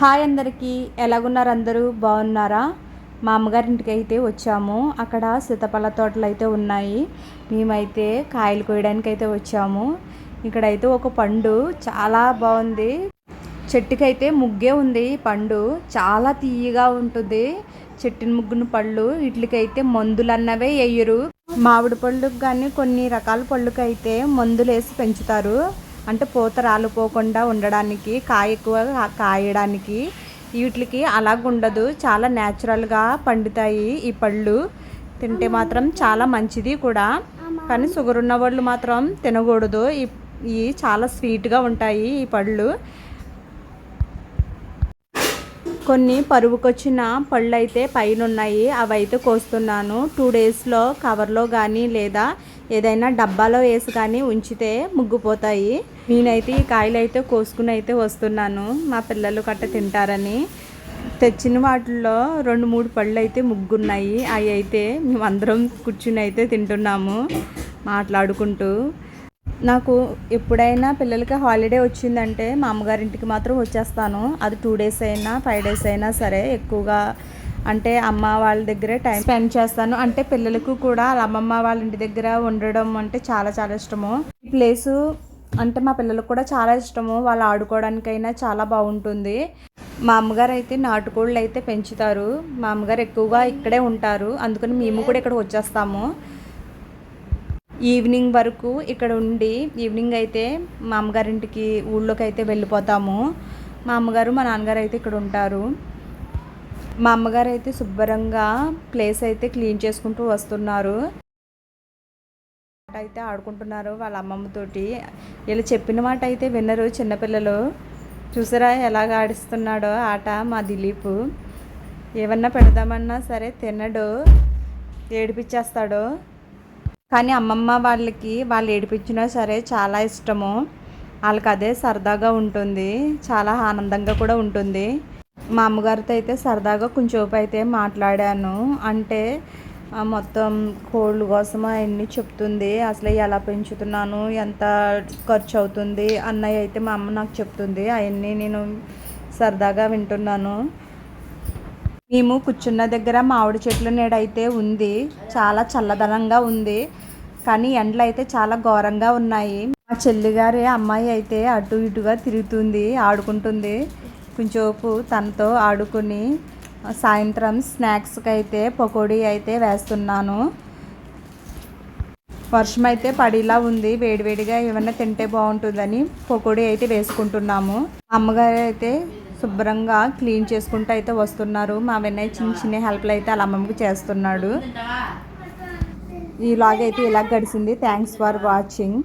Hi అందరికీ. ఎలాగున్నారు అందరూ? బాగున్నారా? మా అమ్మగారింటికి అయితే వచ్చాము. అక్కడ సీతాఫల తోటలు అయితే ఉన్నాయి. మేమైతే కాయలు కోయడానికి అయితే వచ్చాము. ఇక్కడైతే ఒక పండు చాలా బాగుంది. చెట్టుకైతే ముగ్గే ఉంది పండు. చాలా తీయగా ఉంటుంది. చెట్టుని ముగ్గున పళ్ళు వీటికైతే మందులు అన్నవే వేయరు మామిడి పళ్ళుకి కానీ కొన్ని రకాల పళ్ళుకైతే మందులు వేసి పెంచుతారు. అంటే పూత రాలిపోకుండా ఉండడానికి కాయ ఎక్కువ కాయడానికి వీటికి అలాగుండదు చాలా న్యాచురల్గా పండుతాయి ఈ పళ్ళు. తింటే మాత్రం చాలా మంచిది కూడా. కానీ షుగర్ ఉన్న వాళ్ళు మాత్రం తినకూడదు. ఈ ఇవి చాలా స్వీట్గా ఉంటాయి ఈ పళ్ళు. కొన్ని పరువుకొచ్చిన పళ్ళు అయితే పైన ఉన్నాయి అవి అయితే కోస్తున్నాను టూ డేస్లో కవర్లో కానీ లేదా ఏదైనా డబ్బాలో వేసి కానీ ఉంచితే ముగ్గుపోతాయి. నేనైతే ఈ కాయలు అయితే కోసుకుని అయితే వస్తున్నాను. మా పిల్లలు కట్ట తింటారని. తెచ్చిన వాటిల్లో రెండు మూడు పళ్ళు అయితే ముగ్గున్నాయి. అవి అయితే మేమందరం కూర్చుని అయితే తింటున్నాము మాట్లాడుకుంటూ. నాకు ఎప్పుడైనా పిల్లలకి హాలిడే వచ్చిందంటే మా అమ్మగారింటికి మాత్రం వచ్చేస్తాను. అది టూ డేస్ అయినా ఫైవ్ డేస్ అయినా సరే ఎక్కువగా అంటే అమ్మ వాళ్ళ దగ్గరే టైం స్పెండ్ చేస్తాను. అంటే పిల్లలకు కూడా అమ్మమ్మ వాళ్ళ ఇంటి దగ్గర ఉండడం అంటే చాలా చాలా ఇష్టము. ఈ ప్లేసు అంటే మా పిల్లలకు కూడా చాలా ఇష్టము. వాళ్ళు ఆడుకోవడానికైనా చాలా బాగుంటుంది. మా అమ్మగారు అయితే నాటుకోళ్ళు అయితే పెంచుతారు. మా అమ్మగారు ఎక్కువగా ఇక్కడే ఉంటారు. అందుకని మేము కూడా ఇక్కడ వచ్చేస్తాము. ఈవినింగ్ వరకు ఇక్కడ ఉండి ఈవినింగ్ అయితే మా అమ్మగారింటికి ఊళ్ళోకి అయితే వెళ్ళిపోతాము. మా అమ్మగారు మా నాన్నగారు అయితే ఇక్కడ ఉంటారు. మా అమ్మగారు అయితే శుభ్రంగా ప్లేస్ అయితే క్లీన్ చేసుకుంటూ వస్తున్నారు. అయితే ఆడుకుంటున్నారు వాళ్ళ అమ్మమ్మతోటి వీళ్ళు చెప్పిన మాట అయితే వినరు చిన్నపిల్లలు. చూసారా ఎలాగ ఆడిస్తున్నాడో ఆట మా దిలీప్. ఏమన్నా పెడదామన్నా సరే తినడు ఏడిపించేస్తాడు. కానీ అమ్మమ్మ వాళ్ళకి వాళ్ళు ఏడిపించినా సరే చాలా ఇష్టము. వాళ్ళకి అదే సరదాగా ఉంటుంది. చాలా ఆనందంగా కూడా ఉంటుంది. మా అమ్మగారితో అయితే సరదాగా కొంచెంసేపు అయితే మాట్లాడాను. అంటే మొత్తం కోళ్ళు కోసం అవన్నీ చెప్తుంది? అసలు ఎలా పెంచుతున్నాను? ఎంత ఖర్చు అవుతుంది? అన్నయ్య అయితే మా అమ్మ నాకు చెప్తుంది. అవన్నీ నేను సరదాగా వింటున్నాను. మేము కూర్చున్న దగ్గర మామిడి చెట్ల నీడైతే ఉంది. చాలా చల్లదనంగా ఉంది. కానీ ఎండలు అయితే చాలా ఘోరంగా ఉన్నాయి. మా చెల్లిగారి అమ్మాయి అయితే అటు ఇటుగా తిరుగుతుంది ఆడుకుంటుంది. కొంచెంసేపు తనతో ఆడుకుని సాయంత్రం స్నాక్స్కి అయితే పకోడీ అయితే వేస్తున్నాను. వర్షం అయితే పడిలా ఉంది. వేడివేడిగా ఏమైనా తింటే బాగుంటుందని పకోడీ అయితే వేసుకుంటున్నాము. అమ్మగారు అయితే శుభ్రంగా క్లీన్ చేసుకుంటూ అయితే వస్తున్నారు. మా వినయ్ చిన్న చిన్న హెల్ప్లు అయితే వాళ్ళ అమ్మమ్మకి చేస్తున్నాడు. ఈ లాగా అయితే ఇలా గడిచింది థ్యాంక్స్ ఫర్ వాచింగ్